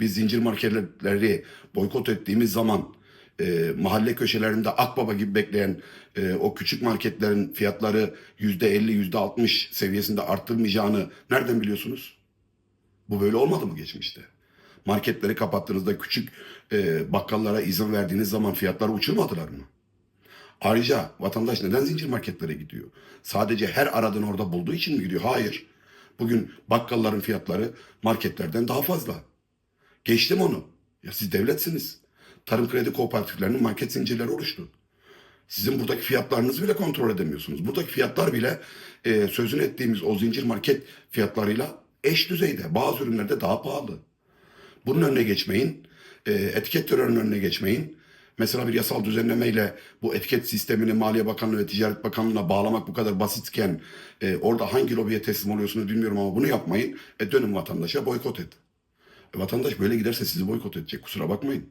Biz zincir marketleri boykot ettiğimiz zaman e, mahalle köşelerinde akbaba gibi bekleyen e, o küçük marketlerin fiyatları yüzde elli, yüzde altmış seviyesinde arttırmayacağını nereden biliyorsunuz? Bu böyle olmadı mı geçmişte? Marketleri kapattığınızda küçük e, bakkallara izin verdiğiniz zaman fiyatları uçurmadılar mı? Ayrıca vatandaş neden zincir marketlere gidiyor? Sadece her aradığını orada bulduğu için mi gidiyor? Hayır. Bugün bakkalların fiyatları marketlerden daha fazla. Geçtim onu. Ya siz devletsiniz. Tarım kredi kooperatiflerinin market zincirleri oluştu. Sizin buradaki fiyatlarınızı bile kontrol edemiyorsunuz. Buradaki fiyatlar bile e, sözünü ettiğimiz o zincir market fiyatlarıyla eş düzeyde. Bazı ürünlerde daha pahalı. Bunun önüne geçmeyin. E, etiket terörünün önüne geçmeyin. Mesela bir yasal düzenlemeyle bu etiket sistemini Maliye Bakanlığı ve Ticaret Bakanlığı'na bağlamak bu kadar basitken e, orada hangi lobiye teslim oluyorsunuz bilmiyorum ama bunu yapmayın. E, dönün vatandaşa boykot et. Vatandaş böyle giderse sizi boykot edecek kusura bakmayın.